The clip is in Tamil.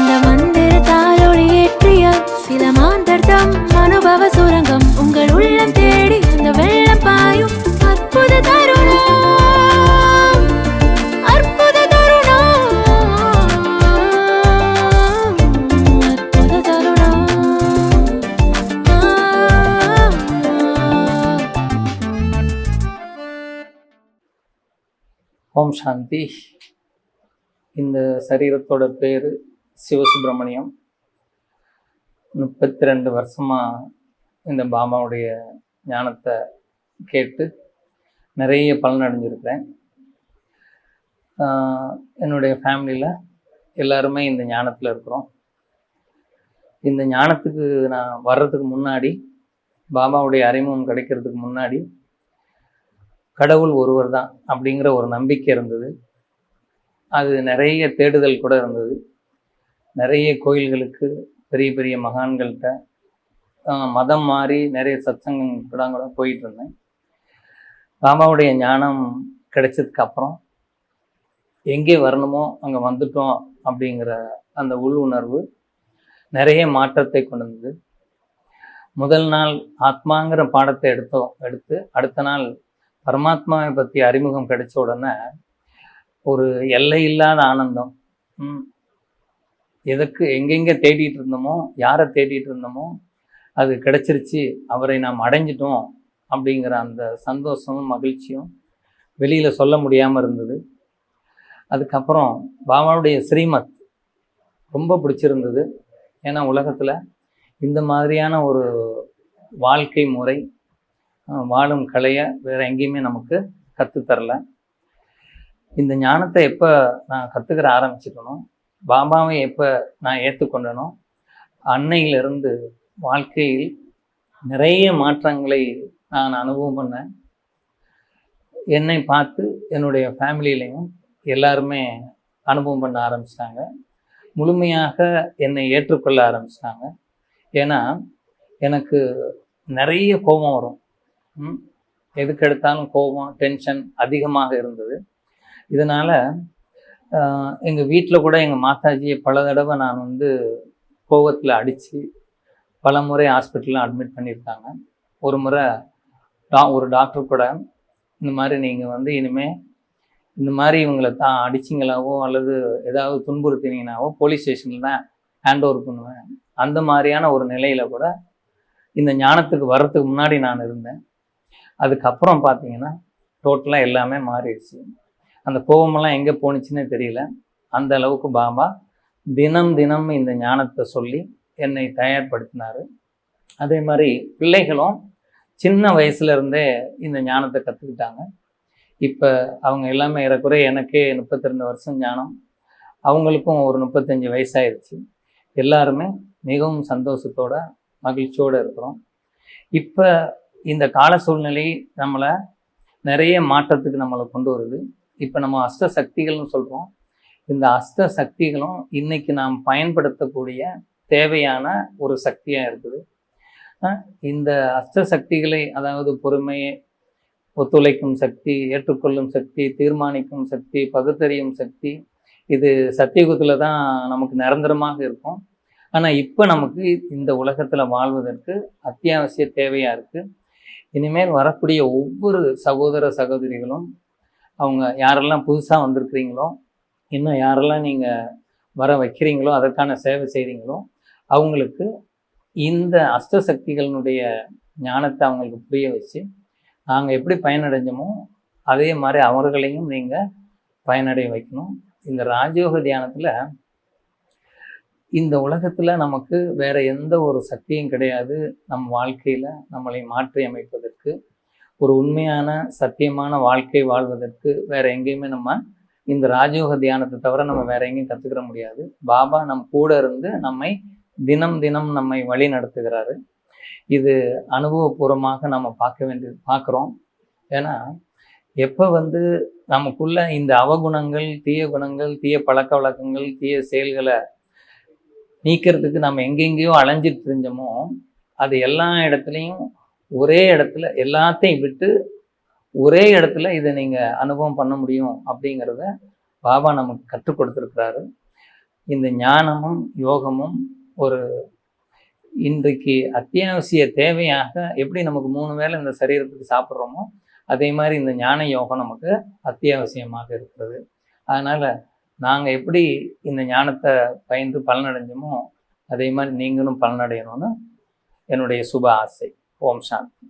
அந்த மந்திர தாளொளி ஏற்றிய சில மாந்தர்தம் அனுபவ சுரங்கம் உங்கள் உள்ளம் தேடி அந்த வெள்ளம் பாயும் அற்புத தருணம். அற்புத தருணம். அற்புத தருணம். ஓம் சாந்தி. இந்த சரீரத்தோட பேர் சிவசுப்பிரமணியம். முப்பத்தி ரெண்டு வருஷமாக இந்த பாபாவுடைய ஞானத்தை கேட்டு நிறைய பலன் அடைஞ்சிருக்கிறேன். என்னுடைய ஃபேமிலியில் எல்லாருமே இந்த ஞானத்தில் இருக்கிறோம். இந்த ஞானத்துக்கு நான் வர்றதுக்கு முன்னாடி பாபாவுடைய அறிமுகம் கிடைக்கிறதுக்கு முன்னாடி கடவுள் ஒருவர் தான் அப்படிங்கிற ஒரு நம்பிக்கை இருந்தது. அது நிறைய தேடுதல் கூட இருந்தது. நிறைய கோயில்களுக்கு பெரிய பெரிய மகான்கள்கிட்ட மதம் மாறி நிறைய சத்சங்கம் கூட கூட போயிட்டு இருந்தேன் பாபாவுடைய ஞானம் கிடைச்சதுக்கு அப்புறம் எங்கே வரணுமோ அங்கே வந்துட்டோம் அப்படிங்கிற அந்த உள் உணர்வு நிறைய மாற்றத்தை கொண்டு வந்தது. முதல் நாள் ஆத்மாங்கிற பாடத்தை எடுத்தோம் எடுத்து அடுத்த நாள் பரமாத்மாவை பற்றி அறிமுகம் கிடைச்ச உடனே ஒரு எல்லை இல்லாத ஆனந்தம் எதற்கு எதுக்கு எங்கெங்கே தேடிட்டு இருந்தோமோ யாரை தேடிட்டு இருந்தோமோ அது கிடச்சிருச்சு அவரை நாம் அடைஞ்சிட்டோம் அப்படிங்கிற அந்த சந்தோஷமும் மகிழ்ச்சியும் வெளியில் சொல்ல முடியாமல் இருந்தது. அதுக்கப்புறம் பாபாவுடைய ஸ்ரீமத் ரொம்ப பிடிச்சிருந்தது. ஏன்னா உலகத்தில் இந்த மாதிரியான ஒரு வாழ்க்கை முறை வாழும் கலையை வேறு எங்கேயுமே நமக்கு கற்றுத்தரல இந்த ஞானத்தை எப்போ நான் கற்றுக்கிற ஆரம்பிச்சுக்கணும் பாபாவை எப்போ நான் ஏற்றுக்கொண்டனோ அன்னையிலிருந்து வாழ்க்கையில் நிறைய மாற்றங்களை நான் அனுபவம் பண்ணேன். என்னை பார்த்து என்னுடைய ஃபேமிலியிலையும் எல்லாருமே அனுபவம் பண்ண ஆரம்பிச்சிட்டாங்க. முழுமையாக என்னை ஏற்றுக்கொள்ள ஆரம்பிச்சிட்டாங்க. ஏன்னா எனக்கு நிறைய கோபம் வரும். ம், கோபம் டென்ஷன் அதிகமாக இருந்தது. இதனால் எங்கள் வீட்டில் கூட எங்கள் மாதாஜியை பல தடவை நான் வந்து கோபத்தில் அடித்து பல முறை ஹாஸ்பிட்டலில் அட்மிட் பண்ணியிருக்காங்க. ஒரு முறை டா ஒரு டாக்டர் கூட இந்த மாதிரி நீங்கள் வந்து இனிமேல் இந்த மாதிரி இவங்களை தான் அடிச்சிங்களாவோ அல்லது ஏதாவது துன்புறுத்தினீங்கனாவோ போலீஸ் ஸ்டேஷனில் தான் ஹேண்ட் ஓவர் பண்ணுவேன். அந்த மாதிரியான ஒரு நிலையில் கூட இந்த ஞானத்துக்கு வர்றதுக்கு முன்னாடி நான் இருந்தேன். அதுக்கப்புறம் பார்த்தீங்கன்னா டோட்டலாக எல்லாமே மாறிடுச்சு. அந்த கோபமெல்லாம் எங்கே போணுச்சுன்னே தெரியல. அந்த அளவுக்கு பாபா தினம் தினம் இந்த ஞானத்தை சொல்லி என்னை தயார்படுத்தினார். அதே மாதிரி பிள்ளைகளும் சின்ன வயசுலேருந்தே இந்த ஞானத்தை கற்றுக்கிட்டாங்க இப்போ அவங்க எல்லாமே ஏறக்குறைய எனக்கே முப்பத்தி ரெண்டு வருஷம் ஞானம். அவங்களுக்கும் ஒரு முப்பத்தஞ்சு வயசாயிருச்சு. எல்லாருமே மிகவும் சந்தோஷத்தோட மகிழ்ச்சியோடு இருக்கிறோம். இப்போ இந்த கால சூழ்நிலை நம்மளை நிறைய மாற்றத்துக்கு நம்மளை கொண்டு வருது. இப்போ நம்ம அஷ்ட சக்திகள்னு சொல்கிறோம் இந்த அஷ்ட சக்திகளும் இன்னைக்கு நாம் பயன்படுத்தக்கூடிய தேவையான ஒரு சக்தியாக இருக்குது. இந்த அஷ்ட சக்திகளை அதாவது பொறுமையை ஒத்துழைக்கும் சக்தி ஏற்றுக்கொள்ளும் சக்தி தீர்மானிக்கும் சக்தி பகுத்தறியும் சக்தி இது சத்தியுகத்தில் தான் நமக்கு நிரந்தரமாக இருக்கும். ஆனால் இப்போ நமக்கு இந்த உலகத்தில் வாழ்வதற்கு அத்தியாவசிய தேவையாக இருக்குது இனிமேல் வரக்கூடிய ஒவ்வொரு சகோதர சகோதரிகளும் அவங்க யாரெல்லாம் புதுசாக வந்திருக்கிறீங்களோ இன்னும் யாரெல்லாம் நீங்கள் வர வைக்கிறீங்களோ அதற்கான சேவை செய்கிறீங்களோ அவங்களுக்கு இந்த அஷ்டசக்திகளினுடைய ஞானத்தை அவங்களுக்கு புரிய வச்சு நாங்கள் எப்படி பயனடைஞ்சோமோ அதே மாதிரி அவர்களையும் நீங்கள் பயனடைய வைக்கணும். இந்த ராஜயோக தியானத்தில் இந்த உலகத்தில் நமக்கு வேற எந்த ஒரு சக்தியும் கிடையாது. நம் வாழ்க்கையில் நம்மளை மாற்றி அமைப்பதற்கு ஒரு உண்மையான சத்தியமான வாழ்க்கை வாழ்வதற்கு வேற எங்கேயுமே நம்ம இந்த ராஜயோக தியானத்தை தவிர நம்ம வேற எங்கேயும் கற்றுக்கிற முடியாது. பாபா நம் கூட இருந்து நம்மை தினம் தினம் நம்மை வழி நடத்துகிறாரு. இது அனுபவபூர்வமாக நம்ம பார்க்க வேண்டியது பார்க்குறோம். ஏன்னா எப்போ வந்து நமக்குள்ள இந்த அவகுணங்கள் தீய குணங்கள் தீய பழக்க வழக்கங்கள் தீய செயல்களை நீக்கிறதுக்கு நம்ம எங்கெங்கேயோ அலைஞ்சிட்டு தெரிஞ்சோமோ அது எல்லா இடத்துலையும் ஒரே இடத்துல எல்லாத்தையும் விட்டு ஒரே இடத்துல இதை நீங்கள் அனுபவம் பண்ண முடியும் அப்படிங்கிறத பாபா நமக்கு கற்றுக் கொடுத்துருக்கிறாரு. இந்த ஞானமும் யோகமும் ஒரு இன்றைக்கு அத்தியாவசிய தேவையாக எப்படி நமக்கு மூணு வேளை இந்த சரீரத்துக்கு சாப்பிட்றோமோ அதே மாதிரி இந்த ஞான யோகம் நமக்கு அத்தியாவசியமாக இருக்கிறது. அதனால் நாங்கள் எப்படி இந்த ஞானத்தை பயின்று பலனடைஞ்சோமோ அதே மாதிரி நீங்களும் பலனடையணும்னு என்னுடைய சுப ஆசை. ஓம் சாந்தி